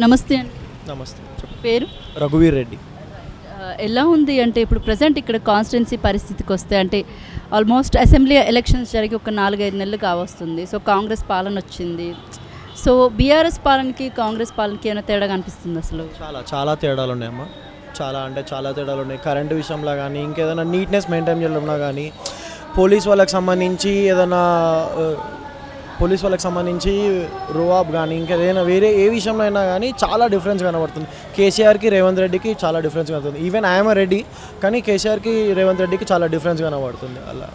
నమస్తే అండి. నమస్తే. పేరు? రఘువీర్ రెడ్డి. ఎలా ఉంది అంటే ఇప్పుడు ప్రజెంట్ ఇక్కడ కాన్స్టిట్యున్సీ పరిస్థితికి వస్తే అంటే ఆల్మోస్ట్ అసెంబ్లీ ఎలక్షన్స్ జరిగి ఒక నాలుగైదు నెలలు కావస్తుంది. సో కాంగ్రెస్ పాలన వచ్చింది. సో బీఆర్ఎస్ పాలనకి కాంగ్రెస్ పాలనకి ఏమైనా తేడా కనిపిస్తుంది అసలు? చాలా చాలా తేడాలు ఉన్నాయమ్మా చాలా అంటే చాలా తేడాలు ఉన్నాయి. కరెంటు విషయంలో కానీ ఇంకేదైనా నీట్నెస్ మెయింటైన్ చేయడంలో కానీ పోలీస్ వాళ్ళకి సంబంధించి ఏదైనా పోలీస్ వాళ్ళకి సంబంధించి రువాబ్ కానీ ఇంకేదైనా వేరే ఏ విషయంలో అయినా కానీ చాలా డిఫరెన్స్ కనబడుతుంది. కేసీఆర్కి రేవంత్ రెడ్డికి చాలా డిఫరెన్స్ కనబడుతుంది. ఈవెన్ ఐఎమ్ రెడ్డి కానీ కేసీఆర్కి రేవంత్ రెడ్డికి చాలా డిఫరెన్స్ కనబడుతుంది. అలా.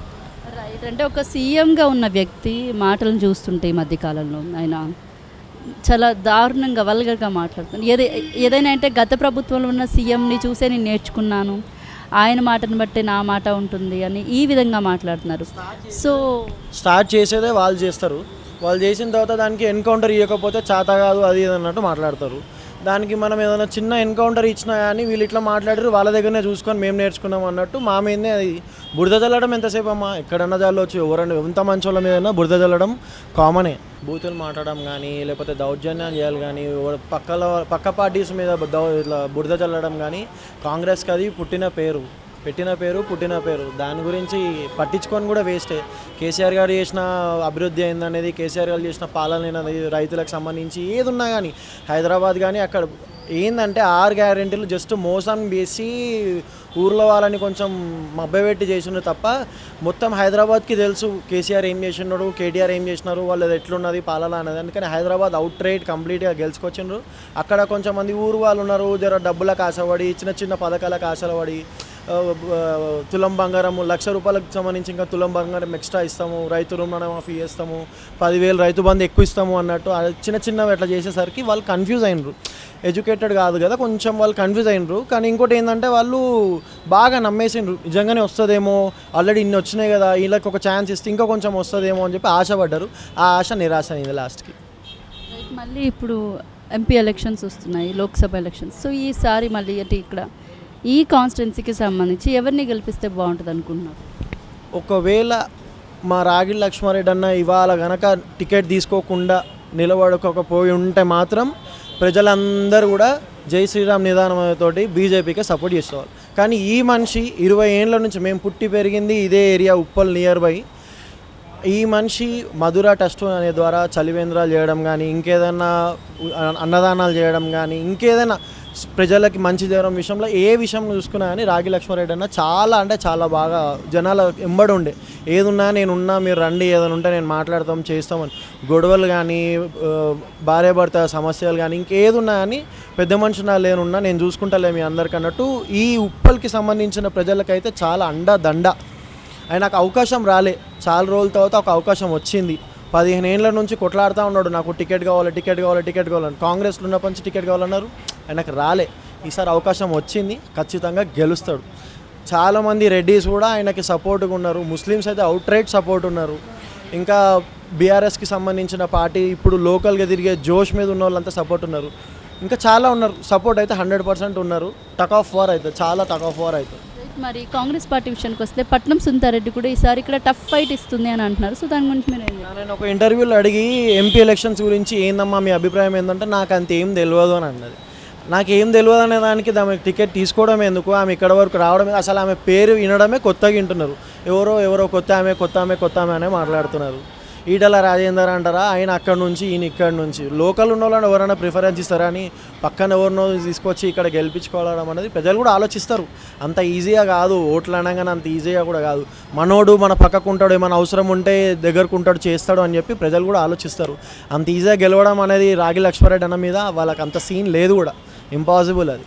రైట్ అంటే ఒక సీఎంగా ఉన్న వ్యక్తి మాటలను చూస్తుంటే ఈ మధ్యకాలంలో ఆయన చాలా దారుణంగా వల్గర్గా మాట్లాడుతున్నాను ఏదై ఏదైనా అంటే గత ప్రభుత్వంలో ఉన్న సీఎంని చూసే నేను నేర్చుకున్నాను. ఆయన మాటను బట్టే నా మాట ఉంటుంది అని ఈ విధంగా మాట్లాడుతున్నారు. సో స్టార్ట్ చేసేదే వాళ్ళు చేస్తారు. వాళ్ళు చేసిన తర్వాత దానికి ఎన్కౌంటర్ ఇవ్వకపోతే చాత కాదు అది ఇది అన్నట్టు మాట్లాడతారు. దానికి మనం ఏదైనా చిన్న ఎన్కౌంటర్ ఇచ్చినా కానీ వీళ్ళు ఇట్లా మాట్లాడారు వాళ్ళ దగ్గరనే చూసుకొని మేము నేర్చుకున్నాం అన్నట్టు మా మీదనే అది బురద చల్లడం ఎంతసేపు అమ్మా? ఎక్కడన్నా చల్లవచ్చు ఎవరన్నా ఎంత మంచి వాళ్ళ మీద బురద చల్లడం కామనే బూతులు మాట్లాడడం కానీ లేకపోతే దౌర్జన్యం చేయాలి కానీ పక్కల పక్క పార్టీస్ మీద దౌ ఇట్లా బురద చల్లడం కానీ కాంగ్రెస్కి అది పుట్టిన పేరు. పెట్టిన పేరు పుట్టిన పేరు. దాని గురించి పట్టించుకొని కూడా వేస్టే కేసీఆర్ గారు చేసిన అభివృద్ధి అయిందనేది కేసీఆర్ గారు చేసిన పాలన అనేది రైతులకు సంబంధించి ఏది ఉన్నా కానీ హైదరాబాద్ కానీ అక్కడ ఏంటంటే ఆరు గ్యారెంటీలు జస్ట్ మోసం వేసి ఊర్లో వాళ్ళని కొంచెం మబ్బబెట్టి చేసిండ్రు తప్ప మొత్తం హైదరాబాద్కి తెలుసు కేసీఆర్ ఏం చేసినాడు కేటీఆర్ ఏం చేసినారు వాళ్ళది ఎట్లున్నది పాలన అనేది అందుకని హైదరాబాద్ అవుట్ రైట్ కంప్లీట్గా గెలుచుకొచ్చిండ్రు. అక్కడ కొంచెం మంది ఊరు వాళ్ళు ఉన్నారు జర డబ్బులకు ఆశపడి చిన్న చిన్న పథకాలకు ఆశలు పడి తులం బంగారము లక్ష రూపాయలకు సంబంధించి ఇంకా తులం బంగారం ఎక్స్ట్రా ఇస్తాము. రైతు రుణమాఫీ ఇస్తాము పదివేలు రైతు బంధు ఎక్కువ ఇస్తాము అన్నట్టు చిన్న చిన్నవి అట్లా చేసేసరికి వాళ్ళు కన్ఫ్యూజ్ అయినరు. ఎడ్యుకేటెడ్ కాదు కదా కొంచెం వాళ్ళు కన్ఫ్యూజ్ అయినరు. కానీ ఇంకోటి ఏంటంటే వాళ్ళు బాగా నమ్మేసిండ్రు. నిజంగానే వస్తుందేమో? ఆల్రెడీ ఇన్ని వచ్చినాయి కదా వీళ్ళకి ఒక ఛాన్స్ ఇస్తే ఇంకా కొంచెం వస్తుందేమో అని చెప్పి ఆశపడ్డారు. ఆ ఆశ నిరాశ అయింది లాస్ట్కి మళ్ళీ ఇప్పుడు ఎంపీ ఎలక్షన్స్ వస్తున్నాయి లోక్సభ ఎలక్షన్స్ సో ఈసారి మళ్ళీ అంటే ఇక్కడ ఈ కాన్స్టిట్యున్సీకి సంబంధించి ఎవరిని గెలిపిస్తే బాగుంటుంది అనుకుంటున్నారు? ఒకవేళ మా రాగిడి లక్ష్మారెడ్డి అన్న ఇవాళ గనక టికెట్ తీసుకోకుండా నిలబడకపోయి ఉంటే మాత్రం ప్రజలందరూ కూడా జై శ్రీరామ్ నిదానంతోటి బీజేపీకి సపోర్ట్ చేసేవాళ్ళు. కానీ ఈ మనిషి ఇరవై ఏళ్ళ నుంచి మేము పుట్టి పెరిగింది ఇదే ఏరియా ఉప్పల్ నియర్ బై. ఈ మనిషి మధుర టెస్ట్ అనే ద్వారా చలివేంద్రాలు చేయడం కానీ ఇంకేదైనా అన్నదానాలు చేయడం కానీ ఇంకేదైనా ప్రజలకి మంచి చేయడం విషయంలో ఏ విషయం చూసుకున్నా కానీ రాగి లక్ష్మారెడ్డి అన్న చాలా అంటే చాలా బాగా జనాల ఎంబడి ఉండే. ఏదున్నా నేను ఉన్నా మీరు రండి ఏదైనా ఉంటే నేను మాట్లాడతాం చేస్తామని. గొడవలు కానీ భార్య భర్త సమస్యలు కానీ ఇంకేదున్నా కానీ పెద్ద మనిషి నా లేనున్నా నేను చూసుకుంటాలే మీ అందరికి అన్నట్టు ఈ ఉప్పల్కి సంబంధించిన ప్రజలకైతే చాలా అండ దండ. నాకు అవకాశం రాలే. చాలా రోజుల తర్వాత ఒక అవకాశం వచ్చింది. పదిహేను ఏళ్ళ నుంచి కొట్లాడుతూ ఉన్నాడు. నాకు టికెట్ కావాలి టికెట్ కావాలి టికెట్ కావాలని కాంగ్రెస్లో ఉన్నప్పటి నుంచి టికెట్ కావాలన్నారు. ఆయనకు రాలే. ఈసారి అవకాశం వచ్చింది ఖచ్చితంగా గెలుస్తాడు. చాలామంది రెడ్డీస్ కూడా ఆయనకి సపోర్ట్గా ఉన్నారు. ముస్లిమ్స్ అయితే అవుట్ రైట్ సపోర్ట్ ఉన్నారు. ఇంకా బీఆర్ఎస్కి సంబంధించిన పార్టీ ఇప్పుడు లోకల్గా తిరిగే జోష్ మీద ఉన్న వాళ్ళంతా సపోర్ట్ ఉన్నారు. ఇంకా చాలా ఉన్నారు. సపోర్ట్ అయితే హండ్రెడ్ పర్సెంట్ ఉన్నారు. టక్ ఆఫ్ వార్ అవుతుంది చాలా టక్ ఆఫ్ వార్ అవుతుంది మరి కాంగ్రెస్ పార్టీ విషయానికి వస్తే పట్నం సుందారెడ్డి కూడా ఈసారి ఇక్కడ టఫ్ ఫైట్ ఇస్తుంది అని అంటున్నారు. సో దాని గురించి మీరు? నేను ఒక ఇంటర్వ్యూలో అడిగి ఎంపీ ఎలక్షన్స్ గురించి ఏందమ్మా మీ అభిప్రాయం ఏంటంటే నాకు అంత ఏం తెలియదు అని అన్నది. నాకు ఏం తెలియదు అనే దానికి ఆమె టికెట్ తీసుకోవడం ఎందుకు? ఆమె ఇక్కడ వరకు రావడం అసలు ఆమె పేరు వినడమే కొత్తగా వింటున్నారు. ఎవరో ఎవరో కొత్త ఆమె కొత్త ఆమె కొత్త ఆమె అనే మాట్లాడుతున్నారు. ఈటల రాజేందర్ అంటారా? ఆయన అక్కడ నుంచి ఈయన ఇక్కడ నుంచి. లోకల్ ఉన్న వాళ్ళని ఎవరైనా ప్రిఫరెన్స్ ఇస్తారా అని పక్కన ఎవరినో తీసుకొచ్చి ఇక్కడ గెలిపించుకోవడం అనేది ప్రజలు కూడా ఆలోచిస్తారు. అంత ఈజీగా కాదు. ఓట్లు అనగానే అంత ఈజీగా కూడా కాదు. మనోడు మన పక్కకు ఉంటాడు ఏమైనా అవసరం ఉంటే దగ్గరకు ఉంటాడు చేస్తాడు అని చెప్పి ప్రజలు కూడా ఆలోచిస్తారు. అంత ఈజీగా గెలవడం అనేది రాగి లక్ష్మారెడ్డి అన్న మీద వాళ్ళకి అంత సీన్ లేదు కూడా. ఇంపాసిబుల్ అది.